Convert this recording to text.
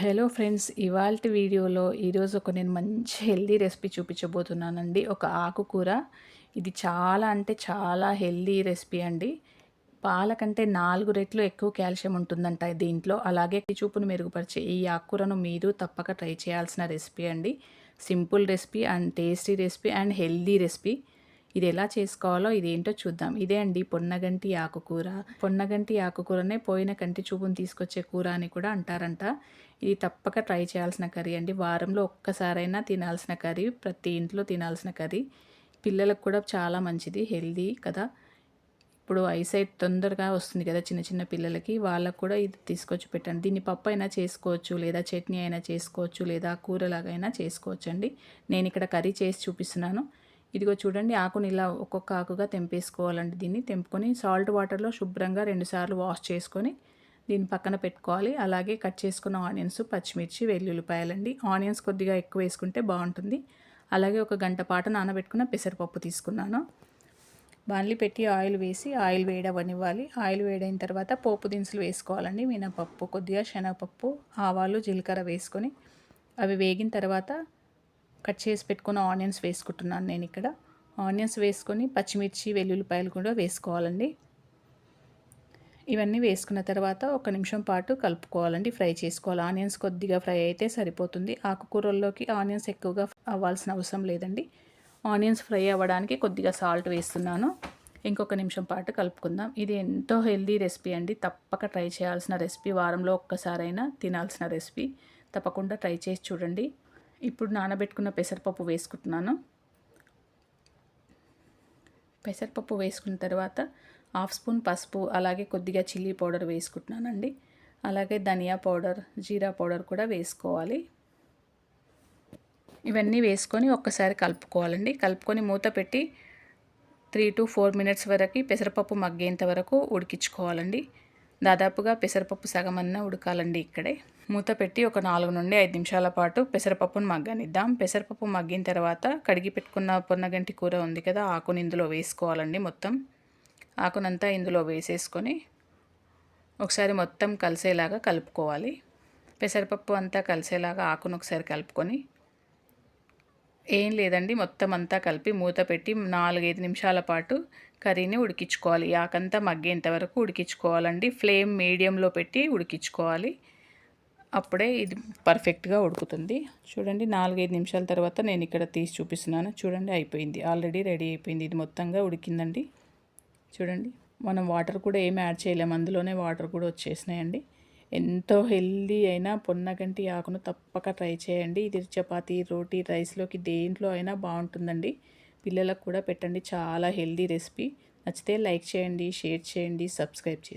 Hello friends ఇవాళ వీడియోలో ఈరోజు ఒక నేను మంచి హెల్దీ రెసిపీ చూపించబోతున్నానండి. ఒక ఆకుకూర. ఇది చాలా అంటే చాలా హెల్దీ రెసిపీ అండి. పాల కంటే నాలుగు రెట్లు ఎక్కువ కాల్షియం ఉంటుందంట దీంట్లో. అలాగే చూపును మెరుగుపరిచే ఈ ఆకుకూరను మీరు తప్పక ట్రై చేయాల్సిన రెసిపీ అండి. Simple recipe and tasty recipe and healthy recipe. ఇది ఎలా చేసుకోవాలో ఇదేంటో చూద్దాం. ఇదే అండి పొన్నగంటి ఆకుకూర. పొన్నగంటి ఆకుకూరనే పోయిన కంటి చూపును తీసుకొచ్చే కూర అని కూడా అంటారంట. ఇది తప్పక ట్రై చేయాల్సిన కర్రీ అండి. వారంలో ఒక్కసారైనా తినాల్సిన కర్రీ ప్రతి ఇంట్లో తినాల్సిన కర్రీ. పిల్లలకు కూడా చాలా మంచిది హెల్దీ కదా. ఇప్పుడు ఐసైట్ తొందరగా వస్తుంది కదా చిన్న చిన్న పిల్లలకి. వాళ్ళకు కూడా ఇది తీసుకొచ్చి పెట్టండి. దీన్ని పప్పు అయినా చేసుకోవచ్చు లేదా చట్నీ అయినా చేసుకోవచ్చు లేదా కూరలాగైనా చేసుకోవచ్చు అండి నేను ఇక్కడ కర్రీ చేసి చూపిస్తున్నాను. ఇదిగో చూడండి ఆకుని ఇలా ఒక్కొక్క ఆకుగా తెంపేసుకోవాలండి దీన్ని. తెంపుకొని సాల్ట్ వాటర్లో శుభ్రంగా రెండుసార్లు వాష్ చేసుకొని దీన్ని పక్కన పెట్టుకోవాలి. అలాగే కట్ చేసుకున్న ఆనియన్స్ పచ్చిమిర్చి వెల్లుల్లిపాయలండి. ఆనియన్స్ కొద్దిగా ఎక్కువ వేసుకుంటే బాగుంటుంది. అలాగే ఒక గంట పాటు నానబెట్టుకున్న పెసరపప్పు తీసుకున్నాను. బాన్లీ పెట్టి ఆయిల్ వేసి ఆయిల్ వేడవనివ్వాలి. ఆయిల్ వేడైన తర్వాత పోపు దినుసులు వేసుకోవాలండి. మినపప్పు కొద్దిగా శనగపప్పు ఆవాలు జీలకర్ర వేసుకొని అవి వేగిన తర్వాత కట్ చేసి పెట్టుకున్న ఆనియన్స్ వేసుకుంటున్నాను నేను ఇక్కడ. ఆనియన్స్ వేసుకొని పచ్చిమిర్చి వెల్లుల్లిపాయలు కూడా వేసుకోవాలండి. ఇవన్నీ వేసుకున్న తర్వాత ఒక నిమిషం పాటు కలుపుకోవాలండి ఫ్రై చేసుకోవాలి. ఆనియన్స్ కొద్దిగా ఫ్రై అయితే సరిపోతుంది. ఆకుకూరల్లోకి ఆనియన్స్ ఎక్కువగా అవ్వాల్సిన అవసరం లేదండి. ఆనియన్స్ ఫ్రై అవ్వడానికి కొద్దిగా సాల్ట్ వేస్తున్నాను. ఇంకొక నిమిషం పాటు కలుపుకుందాం. ఇది ఎంతో హెల్దీ రెసిపీ అండి. తప్పక ట్రై చేయాల్సిన రెసిపీ. వారంలో ఒక్కసారైనా తినాల్సిన రెసిపీ. తప్పకుండా ట్రై చేసి చూడండి. ఇప్పుడు నానబెట్టుకున్న పెసరపప్పు వేసుకుంటున్నాను. పెసరపప్పు వేసుకున్న తర్వాత హాఫ్ స్పూన్ పసుపు అలాగే కొద్దిగా చిల్లీ పౌడర్ వేసుకుంటున్నానండి. అలాగే ధనియా పౌడర్ జీరా పౌడర్ కూడా వేసుకోవాలి. ఇవన్నీ వేసుకొని ఒక్కసారి కలుపుకోవాలండి. కలుపుకొని మూత పెట్టి త్రీ టు ఫోర్ మినిట్స్ వరకు పెసరపప్పు మగ్గేంత వరకు ఉడికించుకోవాలండి. దాదాపుగా పెసరపప్పు సగం అన్న ఉడకాలండి ఇక్కడే. మూత పెట్టి ఒక నాలుగు నుండి ఐదు నిమిషాల పాటు పెసరపప్పును మగ్గనిద్దాం. పెసరపప్పు మగ్గిన తర్వాత కడిగి పెట్టుకున్న పొన్నగంటి కూర ఉంది కదా ఆకుని ఇందులో వేసుకోవాలండి మొత్తం. ఆకునంతా ఇందులో వేసేసుకొని ఒకసారి మొత్తం కలిసేలాగా కలుపుకోవాలి. పెసరపప్పు అంతా కలిసేలాగా ఆకును ఒకసారి కలుపుకొని ఏం లేదండి. మొత్తం అంతా కలిపి మూత పెట్టి నాలుగైదు నిమిషాల పాటు కర్రీని ఉడికించుకోవాలి. యాకంతా మగ్గేంత వరకు ఉడికించుకోవాలండి. ఫ్లేమ్ మీడియంలో పెట్టి ఉడికించుకోవాలి. అప్పుడే ఇది పర్ఫెక్ట్గా ఉడుకుతుంది. చూడండి నాలుగైదు నిమిషాల తర్వాత నేను ఇక్కడ తీసి చూపిస్తున్నాను. చూడండి అయిపోయింది. ఆల్రెడీ రెడీ అయిపోయింది. ఇది మొత్తంగా ఉడికిందండి. చూడండి మనం వాటర్ కూడా ఏమి యాడ్ చేయలేము. అందులోనే వాటర్ కూడా వచ్చేసినాయండి. ఎంతో హెల్దీ అయినా పొన్నగంటి ఆకును తప్పక ట్రై చేయండి. ఇది చపాతి రోటీ రైస్లోకి దేంట్లో అయినా బాగుంటుందండి. పిల్లలకు కూడా పెట్టండి. చాలా హెల్దీ రెసిపీ. నచ్చితే లైక్ చేయండి షేర్ చేయండి సబ్స్క్రైబ్ చేయండి